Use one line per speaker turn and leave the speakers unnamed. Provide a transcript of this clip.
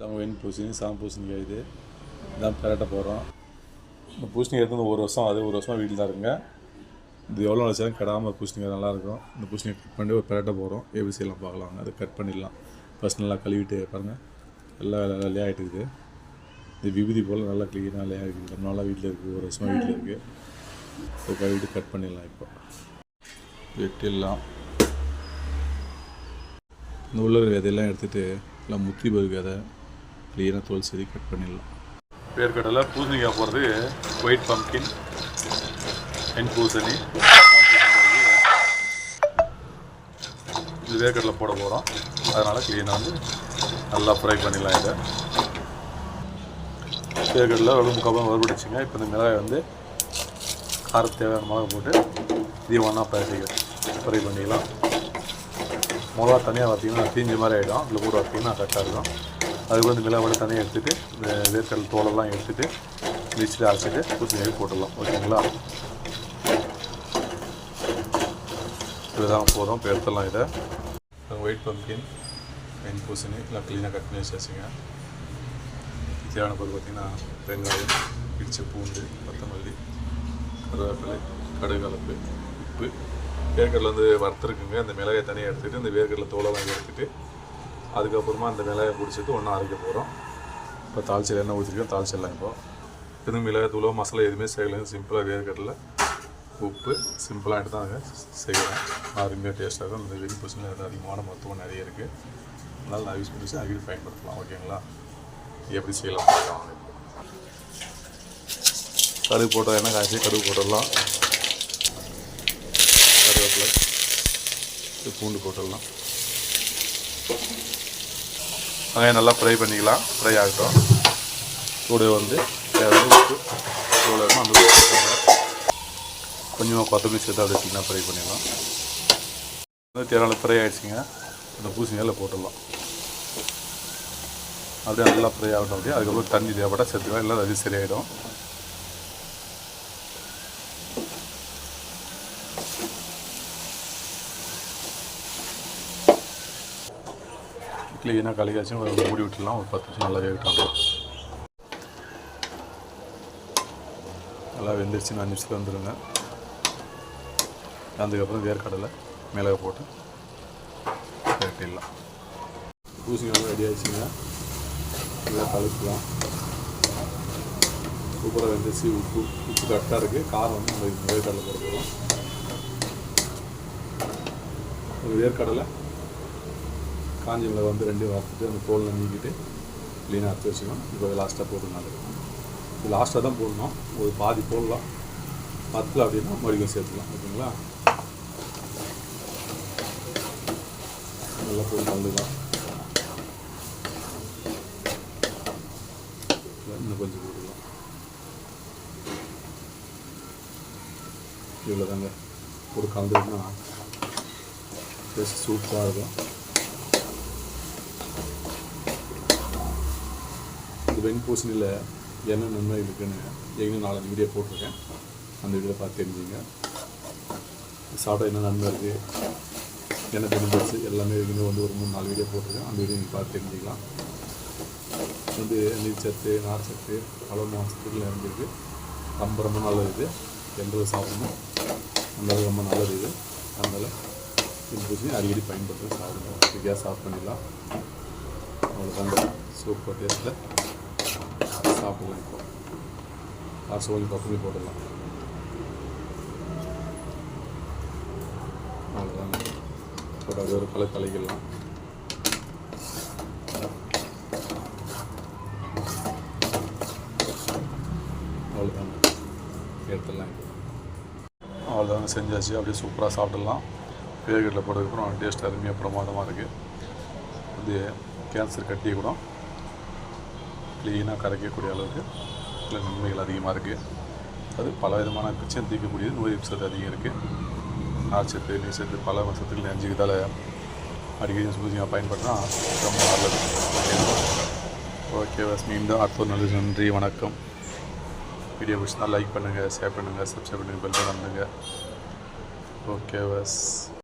நம்ம வெண் பூசணி சாம் பூசணிக்காய் இது. இதான் பெரட்ட போகிறோம் இந்த பூசணிக்காய் எடுத்து வந்து ஒரு வருஷம் அது ஒரு வருஷமாக வீட்டில் தான் இருங்க இது எவ்வளோ வச்சாலும் கெடாமல் பூசணிக்காய் நல்லாயிருக்கும் இந்த பூசணியை கட் பண்ணி ஒரு பெரட்ட போகிறோம் எப்படி செய்யலாம் பார்க்கலாம் அதை கட் பண்ணிடலாம். ஃபஸ்ட் நல்லா கழுவிட்டு பாருங்கள் எல்லாம் வெள்ளை வெள்ளையாக ஆகிட்டு இருக்குது. இந்த விபூதி போல் நல்லா க்ளீனாக வெள்ளையாக இருக்குது. ரொம்ப நாளாக வீட்டில் இருக்குது. ஒரு வருஷமாக வீட்டில் இருக்குது. ஸோ கழுவிட்டு கட் பண்ணிடலாம் இப்போ. வெட்டிடலாம். இந்த உள்ள விதையெல்லாம் எடுத்துகிட்டு எல்லாம் முத்தி போய் அதை க்ளீனாக தோல் சரி கட் பண்ணிடலாம். வேர்க்கடலை பூசணிக்காய் போடுறது ஒயிட் பம்கின் வெண் பூசணி. இது வேர்க்கடலை போட போகிறோம் அதனால் க்ளீனாக வந்து நல்லா ஃப்ரை பண்ணிடலாம் இதை. வேர்க்கடலை வெளும் கப்பம் வறுபடிச்சுங்க இப்போ இந்த மிளகாய் வந்து காரத்து தேவையான மிளகா போட்டு இதையும் ஒன்றா ஃப்ரை ஃப்ரை பண்ணிக்கலாம் மிளகா தனியாக பார்த்தீங்கன்னா தீஞ்ச மாதிரி ஆகிடும் அதில் கூட பார்த்தீங்கன்னா கரெக்டாக இருக்கும். அதுக்கு வந்து மிளகா தனியாக எடுத்துகிட்டு இந்த வேர்க்கடல் தோலெல்லாம் எடுத்துகிட்டு மிக்சியில் அரைச்சிட்டு பூசணிக்காய் போட்டுடலாம். ஓகேங்களா? இதுதான் போதும். இப்போ எடுத்துடலாம் இதை. ஒயிட் பம்பின் வெண் பூசணி எல்லாம் க்ளீனாக கட் பண்ணி வச்சுங்க தேவையான பொருள் பார்த்திங்கன்னா வெங்காயம் இடிச்ச பூண்டு கொத்தமல்லி கருவேப்பிலை கடுகு கலப்பு உப்பு. வேர்க்கடலை வந்து வறுத்துருக்குங்க. அந்த மிளகாய் தனியாக எடுத்துகிட்டு அந்த வேர்க்கடலை தோலெல்லாம் எடுத்துகிட்டு அதுக்கப்புறமா அந்த மிளகாயை பிடிச்சிட்டு ஒன்றா அரைக்க போகிறோம் இப்போ தாளிச்சல் எண்ணெய் ஊற்றிருக்கோம் தாளிச்சிடலாம் இப்போ. எதுவும் மிளகாய் தூளோ மசாலா எதுவுமே செய்யலைங்க சிம்பிளாக வேர்க்கடலை உப்பு சிம்பிளாகிட்டு தான் நாங்கள் செய்கிறோம் அருமையாக டேஸ்ட்டாக இருக்கும் இந்த வெடி பூசணியில் அதிகமான மருத்துவம் நிறைய இருக்குது அதனால் நான் யூஸ் பண்ணி அதிகம் பயன்படுத்தலாம். ஓகேங்களா எப்படி செய்யலாம் பார்க்கலாம் கடுகு போட்டால் என்ன காய்ச்சி? கடுகு போட்டுடலாம். கருவேப்பிலை. இது பூண்டு போட்டுடலாம். வெங்காயம் நல்லா ஃப்ரை பண்ணிக்கலாம். ஃப்ரை ஆகட்டும். கூட வந்து தேவையான உப்பு எவ்வளோ அந்த உப்பு கொஞ்சமாக கொத்தமல்லி சேர்த்து அப்படியே க்ளீனாக ஃப்ரை பண்ணிடலாம். வந்து தேவையான ஃப்ரை ஆகிடுச்சிங்க அந்த பூசணியில் போட்டுடலாம். அப்படியே நல்லா ஃப்ரை ஆகட்டும் அப்படியே. அதுக்கப்புறம் தண்ணி தேவைப்பட்டால் சேர்த்துக்கலாம். இல்லை அது சரியாயிடும். க்ளீனாக கழுகாச்சும் மூடி விட்டுலாம் ஒரு பத்து நிமிஷம் நல்லா வேகட்டும் நல்லா வெந்துருச்சு. அஞ்சு நிமிஷத்தில் வந்துடுங்க அதுக்கப்புறம் வேர்க்கடலை மிளகா போட்டு கட்டிடலாம் பூசி ரெடி ஆயிடுச்சுங்க. நல்லா கலக்கலாம் சூப்பராக வெந்துச்சு உப்பு உப்பு கரெக்டாக இருக்குது காரம் வந்து நம்ம வேர்க்கடலை போட்டுக்கலாம் ஒரு வேர்க்கடலை காஞ்சியில் வந்து ரெண்டையும் வறுத்துட்டு அந்த தோலில் நீக்கிட்டு க்ளீனாக எடுத்து வச்சுக்கணும். இப்போ லாஸ்ட்டாக போட்டுருந்தாங்க இது லாஸ்ட்டாக தான் போடணும். ஒரு பாதி போடலாம். பத்தில் அப்படின்னா மறுபடியும் சேர்த்துக்கலாம். ஓகேங்களா? நல்லா போட்டு கலந்துக்கலாம். இன்னும் கொஞ்சம் போட்டுக்கலாம். இவ்வளோ தாங்க ஒரு கலந்துக்கிட்டா டேஸ்ட் சூப்பராக இருக்கும். வெண்பூசணியில் என்ன நன்மை இருக்குன்னு எங்கேயும் நாலஞ்சு வீடியோ போட்டிருக்கேன். அந்த வீடியோ பார்த்து தெரிஞ்சுங்க. சாப்பிட்டா என்ன நன்மை இருக்குது என்ன பெனிஃபிட்ஸ் எல்லாமே ஏற்கனவே வந்து ஒரு மூணு நாலு வீடியோ போட்டிருக்கேன். அந்த வீடியோ நீங்கள் பார்த்து தெரிஞ்சுக்கலாம். வந்து நீர்ச்சத்து நார்ச்சத்து பல சத்துக்கள் இறங்கியிருக்கு ரொம்ப ரொம்ப நல்லது இது. எந்த சாப்பிடணும். அந்த ரொம்ப நல்லது இது. அதனால் வெண்பூசணி அடிக்கடி பயன்படுத்தி சாப்பிடணும் கேஸ் ஆஃப் பண்ணிடலாம். அவ்வளோ சூப்பர் டேஸ்ட்டில் சாப்பிடலாம் இப்போ. காசு கொஞ்சம் கொத்தமல்லி போட்டுடலாம். அவ்வளோதாங்க போட்டு அது ஒரு கலை கலைக்கலாம் அவ்வளோதாங்க எடுத்துடலாம் இப்போ. அவ்வளோதாங்க செஞ்சாச்சு. அப்படியே சூப்பராக சாப்பிடலாம். வேர்கடலை போட்டதுக்கப்புறம் டேஸ்ட் அருமையாக பிரமாதமாக இருக்குது வந்து கேன்சர் கட்டியை கூட க்ளீனாக கரைக்கக்கூடிய அளவுக்கு சில நன்மைகள் அதிகமாக இருக்குது அது பல விதமான பிரச்சனை தீர்க்கக்கூடியது. நோய் எதிர்ப்பு சத்து அதிகம் இருக்குது நார்ச்சத்து நீர்ச்சத்து பல சத்துக்கள் நெஞ்சுக்கிறதால அடிக்கடி சூசியாக பயன்படுத்தினா ரொம்ப நல்லது. ஓகே பஸ் மீண்டும் அடுத்த ஒரு நல்லது நன்றி வணக்கம். வீடியோ பிடிச்சிருந்தா லைக் பண்ணுங்கள் ஷேர் பண்ணுங்கள் சப்ஸ்கிரைப் பண்ணுங்கள் பெல் பண்ணுங்கள் ஓகே பஸ்